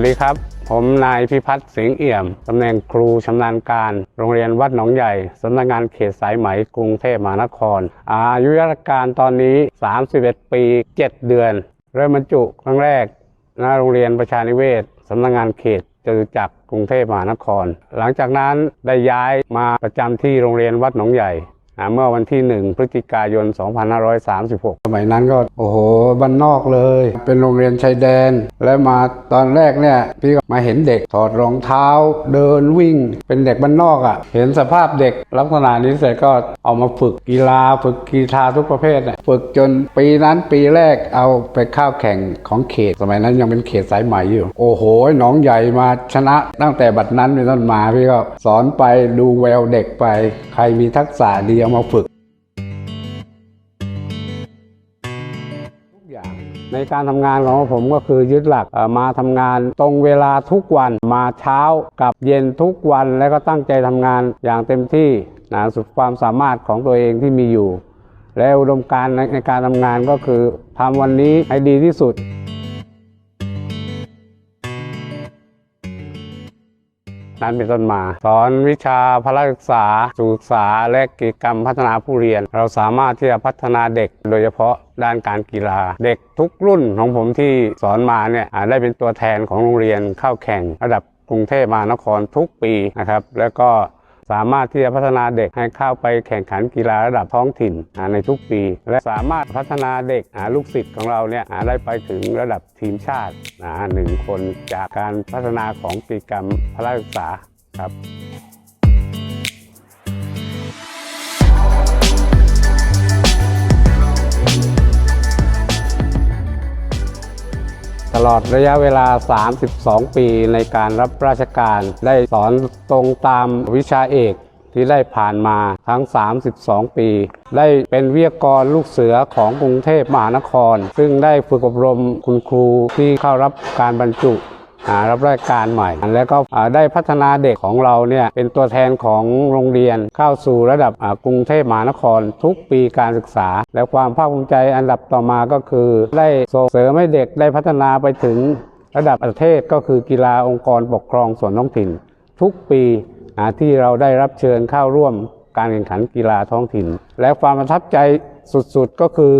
วัสดีครับ ผมนายพิพัฒน์เสียงเอี่ยม ตำแหน่งครูชำนาญการ โรงเรียนวัดหนองใหญ่สำนักงานเขตสายไหมกรุงเทพมหานคร อายุราชการตอนนี้ 31 ปี 7 เดือน เริ่มบรรจุครั้งแรกณโรงเรียนประชานิเวศสำนักงานเขตจตุจักรกรุงเทพมหานคร หลังจากนั้นได้ย้ายมาประจำที่โรงเรียนวัดหนองใหญ่ อ่าเมื่อวันที่ 1 พฤศจิกายน 2536 สมัยนั้นก็ โอ้โหบ้านนอกเลย เป็นโรงเรียนชายแดน และมาตอนแรกเนี่ยพี่ก็มาเห็นเด็กถอดรองเท้า เดินวิ่ง เป็นเด็กบ้านนอกอะ่ะ เห็นสภาพเด็กลักษณะนี้เสร็จก็เอามาฝึกกีฬา ฝึกกีฬาทุกประเภทนะฝึกจนปีนั้นปีแรกเอาไปเข้าวแข่งของเขต สมัยนั้นยังเป็นเขตสายไหม่อยู่ โอ้โหหนองใหญ่มาชนะตั้งแต่บัดนั้นเป็นต้นมาพี่ก็สอนไปดูแววเด็กไป ใครมีทักษะดีเอามาฝึก ทุกอย่างในการทำงานของผมก็คือยึดหลักมาทำงานตรงเวลาทุกวันมาเช้ากับเย็นทุกวันแล้วก็ตั้งใจทำงานอย่างเต็มที่นะสุดความสามารถของตัวเองที่มีอยู่ และอุดมการณ์ในการทำงานก็คือทำวันนี้ให้ดีที่สุด นั้นเป็นต้นมา สอนวิชาพละศึกษาสุศึกษาและกิจกรรมพัฒนาผู้เรียน เราสามารถที่จะพัฒนาเด็กโดยเฉพาะด้านการกีฬา เด็กทุกรุ่นของผมที่สอนมาเนี่ยอ่าได้เป็นตัวแทนของโรงเรียนเข้าแข่งระดับกรุงเทพมหานครทุกปีนะครับ แล้วก็ สามารถที่จะพัฒนาเด็กให้เข้าไปแข่งขันกีฬาระดับท้องถิ่นในทุกปี และสามารถพัฒนาเด็กลูกศิษย์ของเราเนี่ยได้ไปถึงระดับทีมชาติหนึ่งคนจากการพัฒนาของกิจกรรมพละศึกษาครับ ลอดระยะเวลา 32 ปีในการรับราชการได้สอนตรงตามวิชาเอกที่ได้ผ่านมาทั้ง 32 ปี ได้เป็นวิทยากรลูกเสือของกรุงเทพมหานคร ซึ่งได้ฝึกอบรมคุณครูที่เข้ารับการบรรจุ รับราชการใหม่ แล้วก็ได้พัฒนาเด็กของเราเนี่ยเป็นตัวแทนของโรงเรียนเข้าสู่ระดับกรุงเทพมหานครทุกปีการศึกษา และความภาคภูมิใจอันดับต่อมาก็คือ ได้ส่งเสริมให้เด็กได้พัฒนาไปถึงระดับประเทศก็คือกีฬาองค์กรปกครองส่วนท้องถิ่น ทุกปีที่เราได้รับเชิญเข้าร่วมการแข่งขันกีฬาท้องถิ่น และความประทับใจสุดๆก็คือ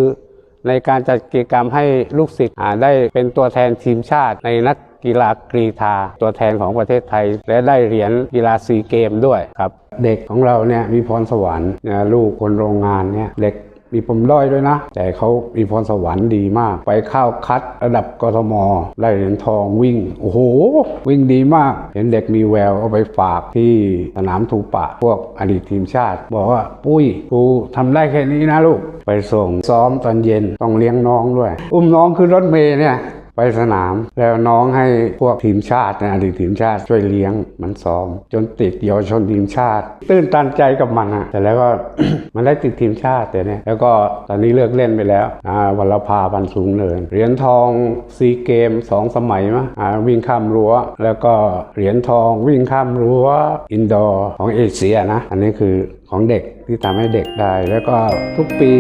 ในการจัดกิจกรรมให้ลูกศิษย์ได้เป็นตัวแทนทีมชาติในนัก กีฬากรีธาตัวแทนของประเทศไทย และได้เหรียญกีฬาซีเกมด้วยครับ เด็กของเราเนี่ยมีพรสวรรค์นะลูกคนโรงงานเนี่ยเด็กมีปมด้อยด้วยนะ แต่เขามีพรสวรรค์ดีมาก ไปเข้าคัดระดับกทมได้เหรียญทองวิ่ง โอ้โห วิ่งดีมาก เห็นเด็กมีแววเอาไปฝากที่สนามทูปะ พวกอดีตทีมชาติ บอกว่า ปุ้ยกูทำได้แค่นี้นะลูก ไปส่งซ้อมตอนเย็นต้องเลี้ยงน้องด้วย อุ้มน้องขึ้นรถเมล์เนี่ย ไปสนามแล้วน้องให้พวกทีมชาตินะอดีตทีมชาติช่วยเลี้ยงมันซ้อม จนติดเยาวชนทีมชาติ ตื้นตันใจกับมันอะแต่แล้วก็มันได้ติดทีมชาติแต่เนี่ยแล้วก็ตอนนี้เลิกเล่นไปแล้วอ่าวันละพาพันสูงเนินเหรียญทองซีเกมสองสมัยมะอ่าวิ่งข้ามรั้ว แล้วก็เหรียญทองวิ่งข้ามรั้วอินดอร์ของเอเชียนะอันนี้คือของเด็กที่ทำให้เด็กได้ แล้วก็ทุกปี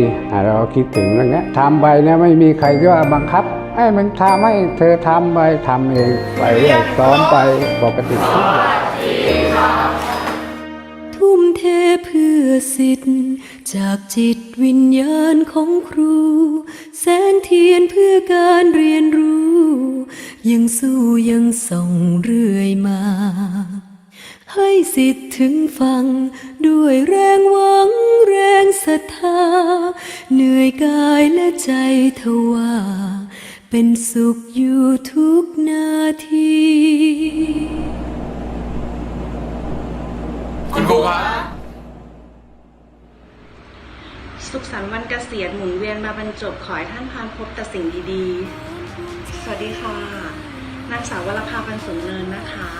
เราคิดถึงเรื่องนี้ทำไปเนี่ยไม่มีใครที่ว่าบังคับ ให้มันทำให้เธอทำไปทำเองไปเรื่อยซ้อมไปปกติทุกอย่างทุ่มเทเพื่อสิทธิ์ จากจิตวิญญาณของครู แสงเทียนเพื่อการเรียนรู้ ยังสู้ยังส่องเรื่อยมา ให้สิทธิ์ถึงฟัง ด้วยแรงหวังแรงศรัทธา เหนื่อยกายและใจทว่า เป็นสุขอยู่ทุกนาที คุณครูครับสุขสันต์วันเกษียณหมุนเวียนมาบรรจบขอให้ท่านพานพบแต่สิ่งดีๆ สวัสดีค่ะ นางสาววรภาปันสมเนินนะคะ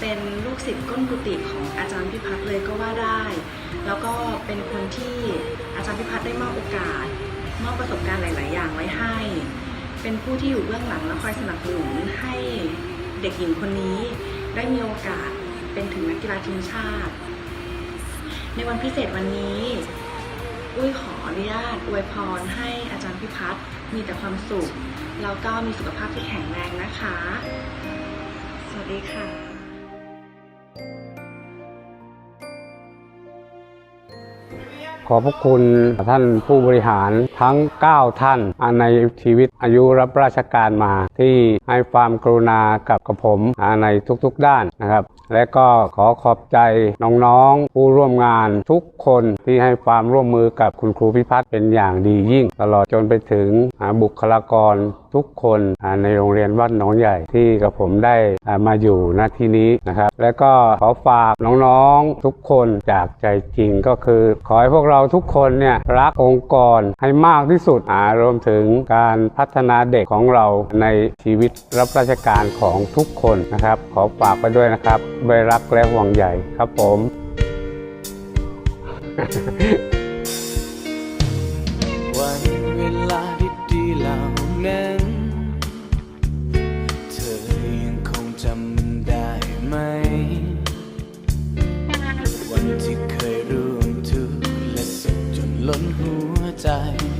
เป็นลูกศิษย์ก้นกุฏิของอาจารย์พิพัฒน์เลยก็ว่าได้ แล้วก็เป็นคนที่อาจารย์พิพัฒน์ได้มอบโอกาส มอบประสบการณ์หลาย ๆ อย่างไว้ให้ เป็นผู้ที่อยู่เบื้องหลังและคอยสนับสนุนให้เด็กหญิงคนนี้ ได้มีโอกาสเป็นถึงนักกีฬาทีมชาติ ในวันพิเศษวันนี้ อุ้ยขออนุญาตอวยพรให้อาจารย์พิพัฒน์มีแต่ความสุข แล้วก็มีสุขภาพที่แข็งแรงนะคะ สวัสดีค่ะขอบพระคุณท่านผู้บริหาร ทั้ง 9 ท่านในชีวิตอายุรับราชการมา ที่ให้ความกรุณากับกับผมในทุกๆด้านนะครับ และก็ขอขอบใจน้องๆ ผู้ร่วมงานทุกคนที่ให้ความร่วมมือกับคุณครูพิพัฒน์เป็นอย่างดียิ่ง ตลอดจนไปถึงบุคลากรทุกคนในโรงเรียนวัดหนองใหญ่ที่กับผมได้มาอยู่ณที่นี้นะครับ และก็ขอฝากน้องๆทุกคนจากใจจริงก็คือ ขอให้พวกเราทุกคนเนี่ยรักองค์กรให้มากที่สุดอ่ารวมถึงการพัฒนาเด็กของเราในชีวิตรับราชการของทุกคนนะครับ ขอฝากไปด้วยนะครับด้วยรักและห่วงใยครับผม วันเวลาดีๆเหล่านั้น เธอยังคงจำมันได้ไหม วันที่เคยร่วมทุกข์และสุขจนล้นหัวใจวัน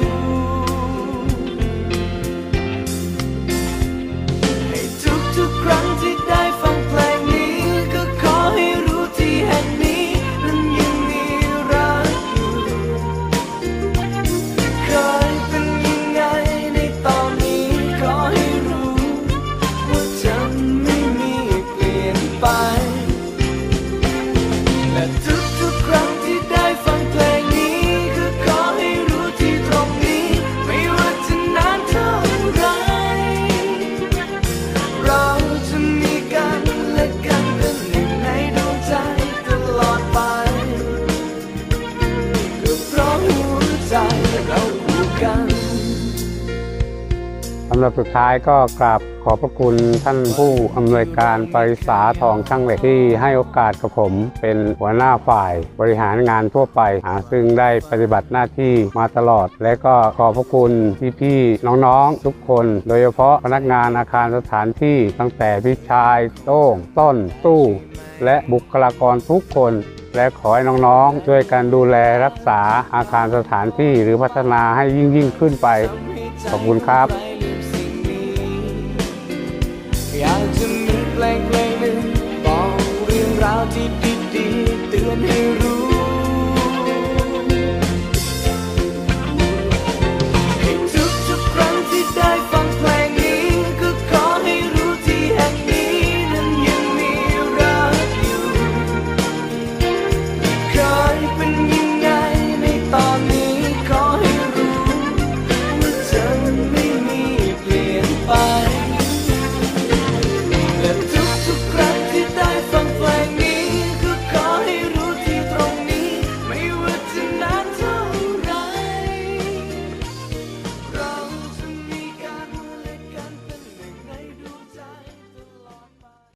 สำหรับสุดท้ายก็กราบขอบพระคุณท่านผู้อำนวยการปริษาทองช่างเหล็กที่ให้โอกาสกับผม เป็นหัวหน้าฝ่ายบริหารงานทั่วไปอ่าซึ่งได้ปฏิบัติหน้าที่มาตลอด และก็ขอบพระคุณพี่ๆน้องๆ ทุกคน โดยเฉพาะพนักงานอาคารสถานที่ตั้งแต่พี่ชายโต้งต้นตู้และบุคลากรทุกคนและขอให้น้องๆ ช่วยกันดูแลรักษาอาคารสถานที่หรือพัฒนาให้ยิ่งยิ่งขึ้นไป ขอบคุณครับ อยากจะมีแปลงเพลงหนึ่งบอกเรื่องราวที่ดีๆเตือนให้รู้ ให้ทุกๆครั้งที่ได้